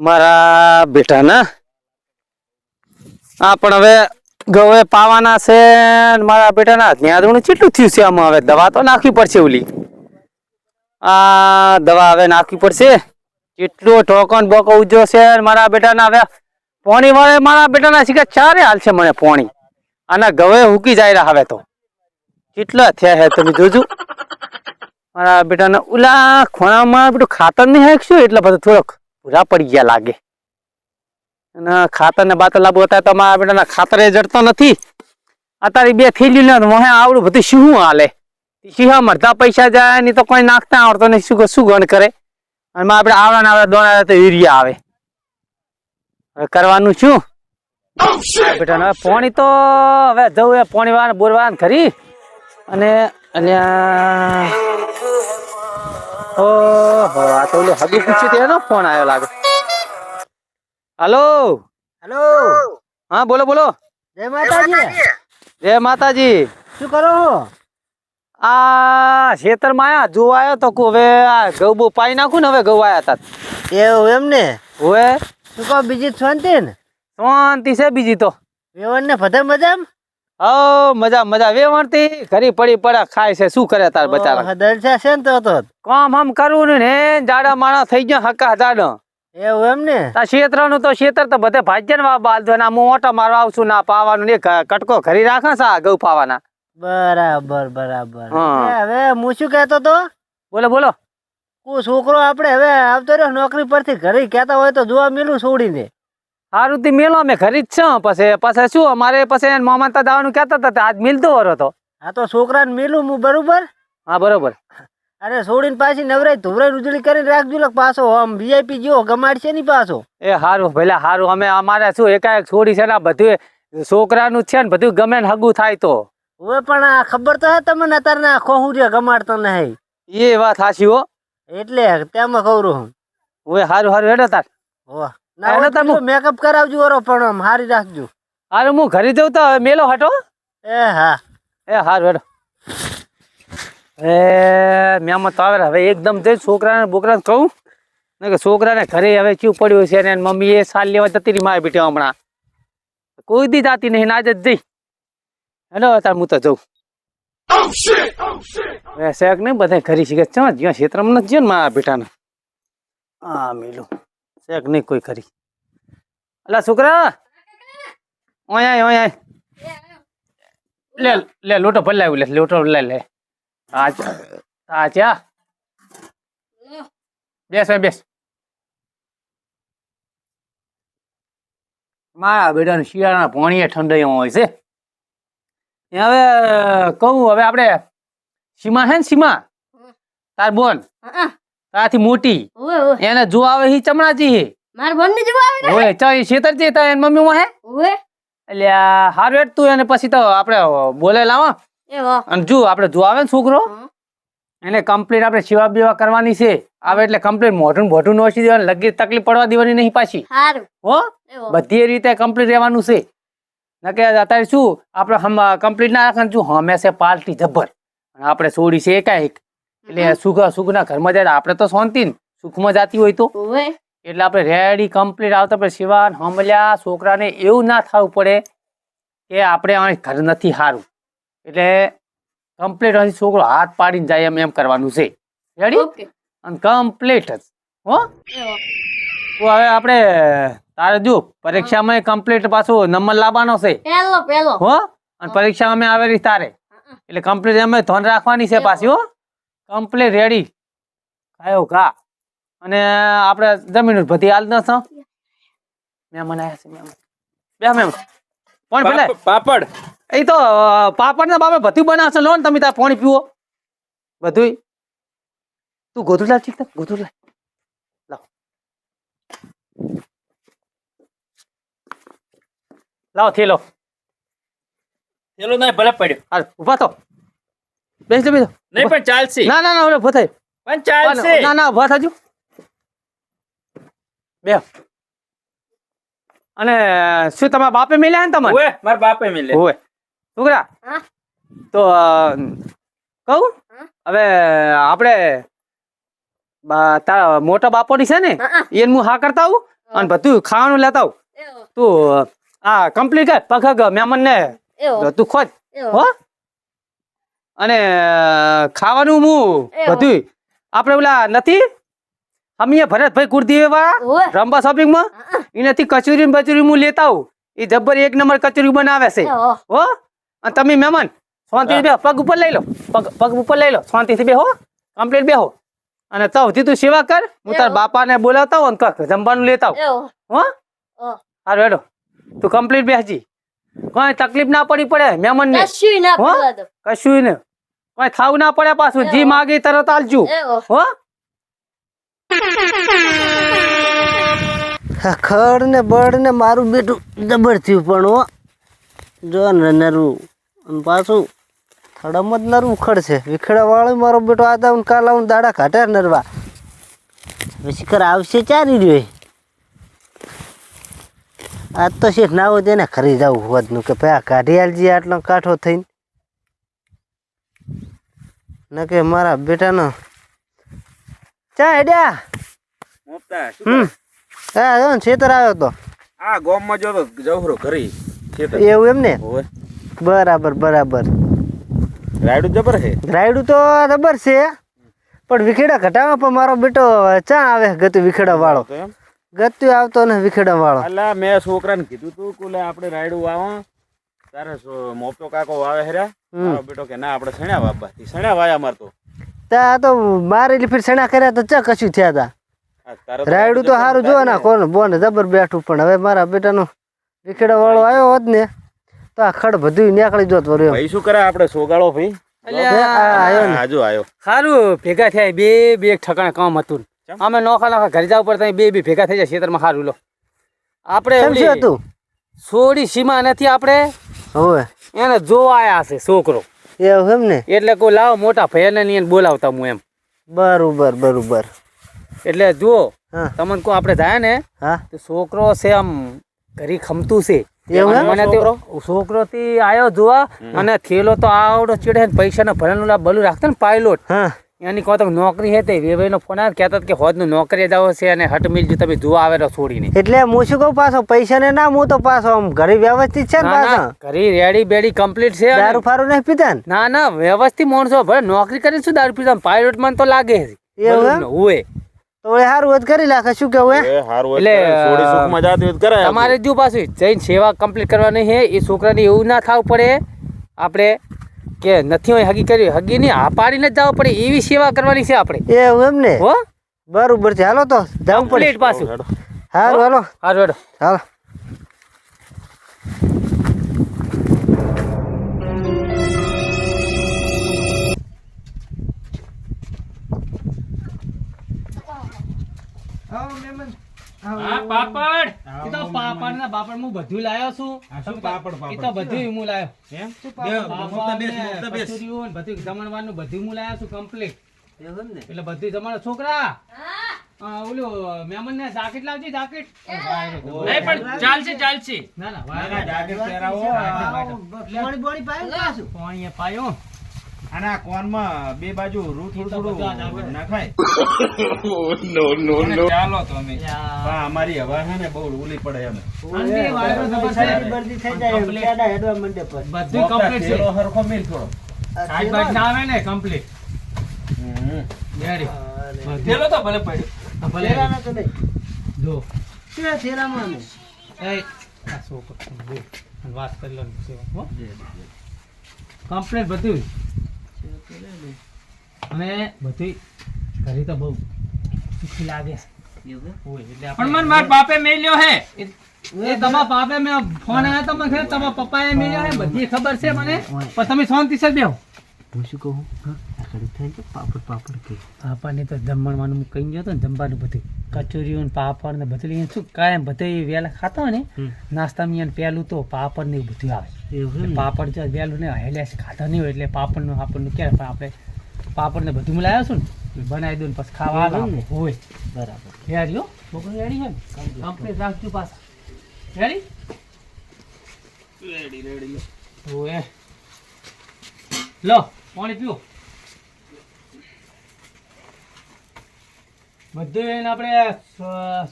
મારા બેટાના. હા, પણ હવે ગવે પાવાના છે મારા બેટાના. ન્યાદુણ કેટલું થયું છે આમાં હવે? દવા તો નાખવી પડશે ઓલી. આ દવા હવે નાખવી પડશે. કેટલો ઠોકન બોકો ઉજો છે મારા બેટાના. હવે પોણી વાળે મારા બેટાના શીખે ચારે હાલ મને પોણી. આના ગવે હુકી જાય રહ્યા હવે તો. કેટલા થયા હે તમે જોજો. મારા બેટાના ઓલા ખોણામાં બધું ખાતર નહીં હાંકશું એટલે બધું થોડોક. પૂરા પડી ગયા લાગે. અને ખાતર ને બાતર હતા તો મારા બેટાના ખાતરે જડતો નથી. અત્યારે બે થેલી ને વહે આવડું બધું શું હાલે. શીહા મરતા પૈસા જાય નહીં તો કોઈ નાખતા આવડતો નહીં. શું શું ગણ કરે? અને આપણે આવડા ને આવડા દોડા તો યુરિયા આવે. હવે કરવાનું શું? બેટા હવે પોણી તો હવે જવું એ પોણી વાર બોરવાન ખરી. અને અલ્યા ઓહો આ તો ઓલું હગું પૂછ્યું તો એનો ફોન આવ્યો લાગે. હાલો? હેલો? હા બોલો બોલો. જય માતાજી. જય માતાજી. શું કરો આ આ ખેતરમાં આયા જોવા આવ્યો તો હવે આ ઘઉં બહુ પાઈ નાખું ને હવે ઘઉં આયા તા એવું એમ ને? હવે શું કહો બીજી શાંતિ ને? શાંતિ છે બીજી તો. વેવણ ને બધે મજામ હો મજા મજા. વેવણતી ઘરી પડી પડા ખાય છે. શું કરે તાર બચારા? દરજા છે ને તો તો. કામ આમ કરવું ને ને જાડા માણા થઈ ગયા હકા જાડો. એવું એમ ને? આ ક્ષેત્રનું તો ક્ષેત્ર તો બધે ભાજ્ય ને બાંધો ને હું ઓટો મારવા આવશું ના પાવાનું ને કટકો ઘરી રાખે સા ઘઉં પાવાના. બરાબર બરાબર. હવે હું શું કહેતો તો? બોલો બોલો. કો છોકરો આપણે હવે આવતો રહ્યો નોકરી પરથી ઘરે કહેતા હોય તો જોવા મેલું છોડીને. સારું થી મેલો અમે ઘરે જ છે. પછી પછી શું? અમારે પછી મામા તા દાવાનું કહેતા હતા તે આજ મિલતો વરો તો. હા તો છોકરાને મેલું હું બરોબર? હા બરોબર. અરે છોડીને પાછી નવરાઈ ધોવરાઈ ઉજળી કરીને રાખજો લે પાછો આમ વીઆઈપી જેવો ગમાડશે નહીં પાછો. એ સારું ભલે સારું અમે અમારે શું એકાએક છોડી છે ને બધું છોકરાનું છે ને બધું ગમે ને હગું થાય તો. હવે પણ આ ખબર તો હે તમને અત્યારે ના જે ગમાડતો નહીં એ વાત સાચી હો. એટલે તેમાં કહું હું. હવે સારું સારું હેડો તાર. વાહ હા, ના તમે- મેકઅપ કરાવજો ઓરો પણ મારી હારી રાખજો. અરે હું ઘરે જઉં તો મેલો હટો? એ હા. એ હાર હેડો. એ મેમ તો આવે હવે એકદમ જઈ છોકરાને બોકરાને કહું. ને કે છોકરાને ઘરે હવે ચીવ પડ્યું છે ને મમ્મી એ સાલ લેવા જતી રહી મારે બેઠી હમણાં. કોઈ દી જાતી નહીં ના જ જઈ. હેલો તાર હું તો જઉં. શેક નહીં બધા ઘરે શીખે છે જ્યાં ક્ષેત્રમાં નથી ને મારા બેટાને. હા મેલું. શેક નહીં કોઈ ખરી? અલા છોકરા, ઓય ઓય લે લે, લોટો ભલાવ્યું લે, લોટો લે. લે આચા આ બેસ બેસ. મારા બેટાને શિયાળાના ભોણીએ ઠંડાઈ હોય છે. હવે, કહું, હવે આપણે સીમા હે ને સીમા? તાર બોન. તારાથી મોટી. એને જો આવે હી ચમણાજી હે. માર બોન જો આવે ઓય ચા એ જે તા એન મમ્મી માં હે? ઓય આ હારું હેડ તું એને પછી તો આપણે બોલે લાવા એ વાહ. અને જો આપણે જો આવે ને છોકરો એને કમ્પ્લીટ આપણે સેવા બેવા કરવાની છે. આવે એટલે કમ્પ્લીટ મોઢું મોઢું નોસી દેવાનું લગી તકલીફ પડવા દેવાની નહીં પાછી. હારું. હો? બધી રીતે કમ્પ્લીટ રહેવાનું છે. નકે અત્યારે શું આપણે કમ્પ્લીટ ના રાખવાનું શું હંમેશા પાર્ટી જબ્બર. આપણે છોડી છે એકાએક. એટલે સુખ સુખના ઘરમાં જાય આપણે તો શાંતિ ને સુખમાં જાતી હોય તો. એટલે આપણે રેડી કમ્પ્લીટ આવતા આપણે શિવાન હમલ્યા છોકરાને એવું ના થવું પડે કે આપણે ઘર નથી સારું એટલે કમ્પ્લીટ હજી છોકરો હાથ પાડીને જાય એમ એમ કરવાનું છે. રેડી અને કમ્પ્લીટ જ. હો? તો હવે આપણે તારે જો પરીક્ષામાં કમ્પ્લીટ પાછો નંબર લાવવાનો છે. પહેલો પહેલો. હો? અને પરીક્ષામાં અમે આવેલી તારે. એટલે કમ્પ્લીટ અમે ધોન રાખવાની છે પાછી હો? કમ્પ્લીટ રેડી કાયો કા અને આપણે જમીન ઉપર હાલ ન છો મહેમાન આવ્યા છે મહેમાન. બે મહેમાન. પણ ભલે? પાપડ. એ તો પાપડ ને બાપડ બધું બનાવશે. લો ને તમે તાર પાણી પીવો. બધું તું ગોધું લાવ ઠીક ગોધું લાવ. લાવ. લાવ થેલો. થેલો નહીં ભલે પડ્યો. હાલ ઊભા તો બેસ બેસ નહીં પણ ચાલશે. ના ના ના ઓલો ઊભો થાય પણ ચાલશે. ના ના ઊભા થાજો બે. અને શું તમારા બાપે મળ્યા ને તમને? ઓવે મારા બાપે મિલે હોય છોકરા હા? તો કહું? હવે આપણે તારા મોટા બાપોની છે ને એને હું હા કરતા આવું અને બધું ખાવાનું લેતા આવું. તું આ કમ્પ્લીટ કર. પગ મેમન ને તું ખોજ હો? અને ખાવાનું હું. બધું આપણે ઓલા નથી? અમે ભરતભાઈ કુર્દી એવા. રંબા શોપિંગમાં એનાથી કચોરી બચુરી હું લેતા આવું. એ જબ્બર એક નંબર કચોરી બનાવે છે. હો. અને તમે મહેમાન શાંતિથી બેહો. પગ ઉપર લઈ લો. પગ પગ ઉપર લઈ લો. શાંતિથી બેહો. કમ્પ્લીટ બેહો. અને તો સુધી તું સેવા કર. હું તાર. બાપાને બોલાવતા હોઉં અને જમવાનું લેતા આવું. હો. હારું હેડો. તું કમ્પ્લીટ બેસજી. કોઈ તકલીફ ના પડી પડે મહેમાન ને કશું ના દો કશું ને? કોઈ થાવ ના પડે પાછું? જી. માગી તરત આલજુ. હો? ખડ ને બળ ને મારું બેટું જબર થયું પણ હો. જો ને નરવું અને પાછું થડમ જ નરવું ખડ છે. વિખેડા વાળો મારો બેટો આદા કાલ આવું દાડા કાઢે નરવા. પછી કર આવશે ચારી રહ્યો. એ. આજ તો શેઠ ના હોય તેને ખરી જવું હોતનું કે ભાઈ આ કાઢી આલજી આટલો કાઠો થઈને. ન કે મારા બેટાનો. ચા હેડ્યા? હમ. હા છેતર આવ્યો તો. આ ગોમમાં જો તો જવહરો ઘરી એવું એમ ને? બરાબર બરાબર. રાયડું જબર હે રાયડું તો રબર છે પણ વિખેડા ઘટાવા પણ મારો બેટો ચા આવે ગતું વિખેડા વાળો. તો એમ ગતું આવતો ને વિખેડા વાળો. એટલે મેં છોકરાને કીધું તું કુલે લે આપણે રાયડું વાવો. તારે મોટો મોપતો કાકો વાવે હેરા મારો બેટો કે ના આપણે સણ્યા વાવવા થી સણ્યા વાયા માર તો. તા તો મારે ફીર સણા કર્યા તો ચા કશું થયા તા. રાયડું તો સારું જો ના. કોણ બોન જબર બેઠું પણ હવે મારા બેટાનો વિખેડા વાળો આવ્યો હોત ને તો આ ખડ બધું નીકળી જોત વર્યો ભાઈ શું કરે આપણે સોગાળો ભાઈ. આજુ આવ્યો સારું ભેગા થયા બે બે એક ઠકાણે કામ હતું? અમે નોખા નોખા ઘરે જવું પડતા બે બે ભેગા થઈ જાય ખેતરમાં સારું લો. આપણે કેમ હતું? સોડી સીમા નથી આપણે? હવે. એને જોવા આયા છે છોકરો. એવું એમ ને? એટલે કોઈ લાવો મોટા ભૈયાને ને એને બોલાવતા હું એમ. બરોબર બરોબર. એટલે જુઓ હા. તમને કોઈ આપણે જાય ને હા. તો છોકરો છે આમ ઘરી ખમતું છે? મને છોકરો? થી આયો જોવા અને થેલો તો આવડો ચીડે ને પૈસા ને ભરેલું બલું રાખતા ને પાયલોટ. હા. એની કહો તો નોકરી હે તે. વેભાઈનો ફોન આવ્યો કહેતા કે હોદનું નોકરી જાવ છે અને હટ મિલજો તમે જોવા આવે તો છોડીને. એટલે હું શું કહું પાછો પૈસા ને ના હું તો પાછો આમ ઘરે વ્યવસ્થિત છે ને પાછો? ઘરી રેડી બેડી કમ્પ્લીટ છે દારૂ ફારું નહીં પીતા ના? ના વ્યવસ્થિત માણસો. ભલે નોકરી કરીને શું દારૂ પીતા પાયલોટ મને તો લાગે છે એવું હોય તો સારું હોત કરી નાખે શું કેવું હે હારું એટલે, તો તમારે જો પાછું જઈને સેવા કમ્પ્લીટ કરવાની છે એ છોકરાને એવું ના થવું પડે. આપણે કે નથી હોય હગી કરી હગી નહીં આ પાડીને જ જવું પડે એવી સેવા કરવાની છે આપણે. એવું એમ ને? હો? બરોબર છે હાલો તો જવું પડે. પાછું. હેડો. હારું હાલો. હારું હેડો હાલો. હા પાપડ. એ તો પાપડ ના પાપડ હું બધું લાયો છું. એ તો બધું હું લાયો. પાપડ? ને કચોરીઓ બધું જમણવાનું બધું હું લાયો છું કમ્પ્લીટ એટલે બધું તમારા છોકરા! ઓલું મેમન ને જાકેટ લાવજે જાકેટ. નહીં પણ ચાલશે ચાલશે. ના ના પાણી પાયો. અને આ કોનમાં બે બાજુ રૂ થોડું નાખાય ચાલો તો અમે. અમારી હવા છે ને બહુ ઓલી પડે એમ. બધું કમ્પ્લીટ છે. હરખો મેલ થોડો. સાઈડ બાઈડ ના આવે ને કમ્પ્લીટ થેલો તો ભલે પડ્યો ભલે. જો. એ આ છોકરો બોલ. વાત કરી લો ને સેવા, હો. કમ્પ્લીટ બધું અને બધી ઘરે તો બહુ સુખી લાગે પણ મને માર બાપે મેલ્યો હે. એ તમારા બાપે મેં ફોન આવ્યા તો મને તમારા પપ્પાએ મેળ્યો હે બધી ખબર છે મને. પણ તમે શાંતિ સર બેહો. હું શું કહું? આગળ થઈ કે પાપડ પાપડ કે. પાપાને તો જમવાનું હું કહી ગયો તો ને જમવાનું બધું. કચોરીઓ ને પાપડ ને બધું લઈને શું કાયમ બધે વહેલા ખાતા હોય ને. નાસ્તામાં પહેલું તો પાપડ ને એવું બધું આવે. એવું પાપડ જો વહેલું ને હેલ્યા છે ખાતા નહીં હોય એટલે પાપડનું આપણનું ક્યારે પણ આપણે પાપડ ને બધું લાવ્યો છું ને બનાવી દઉં ને પછી ખાવા આવે ને? હોય. બરાબર. રેડી હો? છોકરો રેડી છે ને? કમ્પ્લીટ રાખજો પાછા. રેડી? રેડી રેડી ઓએ લો પાણી પીઓ. બધું એને આપણે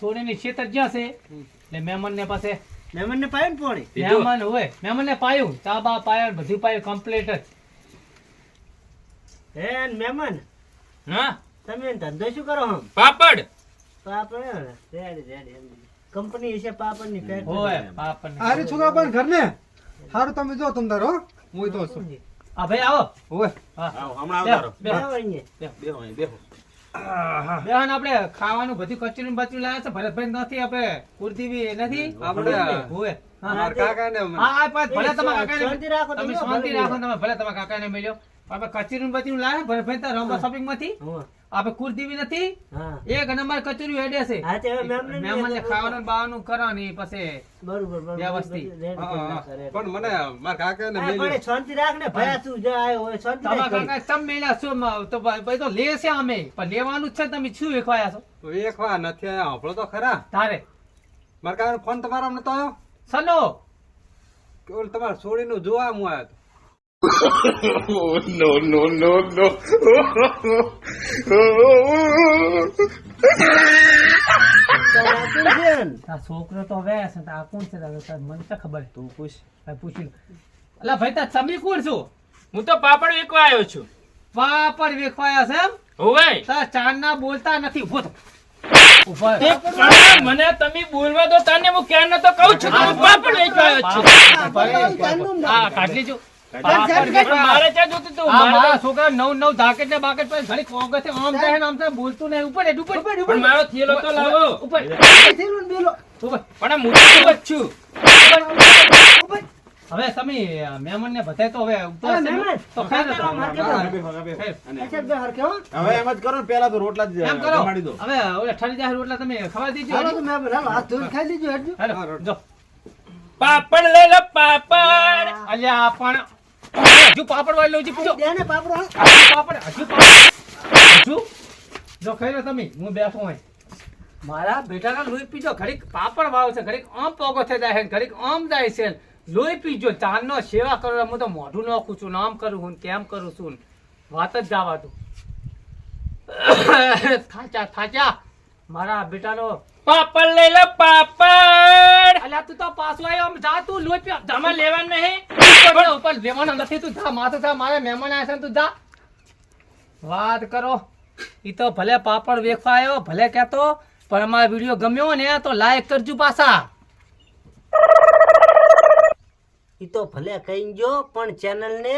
સોનીની છેતર જ્યાં છે. એટલે મહેમાન ને પાસે મહેમાન ને પાયું પોણી મહેમાન હોય. મહેમાન ને પાયું. તાબા પાયો પાયા બધું પાયું કમ્પ્લીટ જ. હે મહેમાન? હા? તમે ધંધો શું કરો હમ? પાપડ. પાપડ રેડી રેડી કંપની છે પાપડની ફેક્ટરી હોય પાપડ ને. આરે છોકરા પણ ઘર ને સારું તમે જો તમ તારો હું. તો છું. આ ભાઈ આવો. હોય. હા. આવો, હમણાં બેહો, આવતારો. બેહો. બેહો અહીંયા. બેહો અહીં, બેહો. બેહન આપણે ખાવાનું બધું કચરું બચરું લાવ્યા છે ભરતભાઈ નથી આપણે કુર્તી બી નથી આપણે હોય હા મારા કાકા ને હા હા પણ ભલે તમારા કાકાને શાંતિ રાખો તમે તમે, ભલે રાખો તમે ભલે તમારા કાકાને મળ્યો. આપણે કચરું બચરું લાવ્યા ભરતભાઈ તો રંબા શોપિંગમાંથી? હોવે. આપણે કુર્તી બી નથી? એક નંબર કચોરી હેડે છે. મહેમાન તે ખાવાનું બાવાનું કરવાની પછી બરોબર બરોબર વ્યવસ્થિત. પણ મને માર કાકા ને હા, શાંતિ રાખ ને ભયા તું જે આયો હોય શાંતિ તમારા કાકા સમ મેલા છો તો ભાઈ તો લે છે અમે. પણ લેવાનું છે તમે શું વેખવાયા છો? એક વાર નથી આયા આપણો તો ખરા. તારે. માર કાકા ફોન તમારા નતો આવ્યો? સનો. કે ઓલ તમારા છોડીનું જોવા હું આવ્યો no, no, કોણ છે ને? આ છોકરો તો હવે આ કોણ છે તારે? તારે મને તો ખબર? તું પૂછ. પૂછી અલા ભાઈ તાર સમી કોણ છું? હું તો પાપડ આવ્યો છું. પાપડ વેખવાયા છે એમ? હોવે ચાંદના બોલતા નથી. ઊભો મને તમે બોલવા દો તને હું ક્યાં તો કહું છું પાપડ વેચવા આવ્યો છું. કાઢ લેજો. પાપડ પણ વેચવા મારે ક્યાં જોતું તું? આ મારે મારા છોકરા નવ નવ ધાકેટ ને બાકેટ પર ઘડી કોંગ્રેસે આમ થાય આમ થાય બોલતું નહીં. ઉપર હેડ, ઉપર. ઉપર મારો થેલો તો લાવો. ઉપર. ઉપર પણ હું તો છું. હવે સમી મહેમાન ને બધાય તો હવે તો લો. હવે એમ જ કરો ને પેલા તો રોટલા જ એમ કરો. હવે ઓલા ઠરી જાય રોટલા તમે ખવા દીજો. હાથ ધોઈને ખાઈ લીજો, જો. પાપડ લઈ લો પાપડ. અલ્યા પણ હજુ પાપડ વાળી લઉં છું પૂછો. દે ને પાપડ પાપડ હજુ પાપડ. હજુ? જો ખાઈ લો તમે હું બેઠો હોય. મારા બેટાના લોહી પીજો ઘડીક પાપડ વાવ છે ઘડીક આમ પોગો થઈ જાય છે ઘડીક આમ જાય છે લોહી પીજો ચાંદનો સેવા કરો હું તો મોઢું નાખું છું આમ કરું હું કેમ કરું છું ને. વાત જ જવા દઉં થાચા થાચા. મારા બેટાનો પાપડ લઈ લો પાપડ. અલ્યા તું તો પાછો આવ્યો આમ જા તું લોહી પી તમારે લેવાનું નહીં. ઉપર ઉપર લેવાનો નથી તું જા માથે જા મારે મહેમાન આવ્યા છે તું જા. વાત કરો. ઈ તો ભલે પાપડ વેખવા આવ્યો ભલે કહેતો પણ અમારો વીડિયો ગમ્યો ને તો લાઈક કરજો પાછા. ઈ તો ભલે કહી જો પણ ચેનલ ને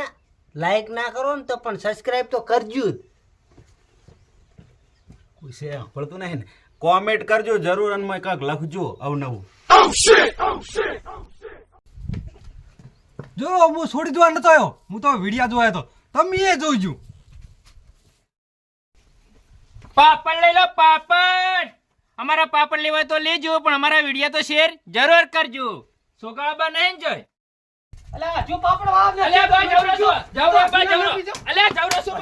લાઈક ના કરો ને તો પણ સબસ્ક્રાઇબ તો કરજો જ. કોઈ છે સાંભળતું નહીં ને. કોમેન્ટ કરજો જરૂર અને મને કાંઈક લખજો અવનવું. જો હું છોડી જોવા નતો આવ્યો. હું તો વિડિયા જોવા હતો તમે એ જોઈજો. પાપડ લઈ લો પાપડ. અમારા પાપડ લેવા તો લેજો પણ અમારા વિડિયા તો શેર જરૂર કરજો. સોગાળબા નહીં જોય? અલ્યા જો પાપડ વાવ ને અલ્યા બા જવરો છો જવરો બા જવરો. અલ્યા જવરો છો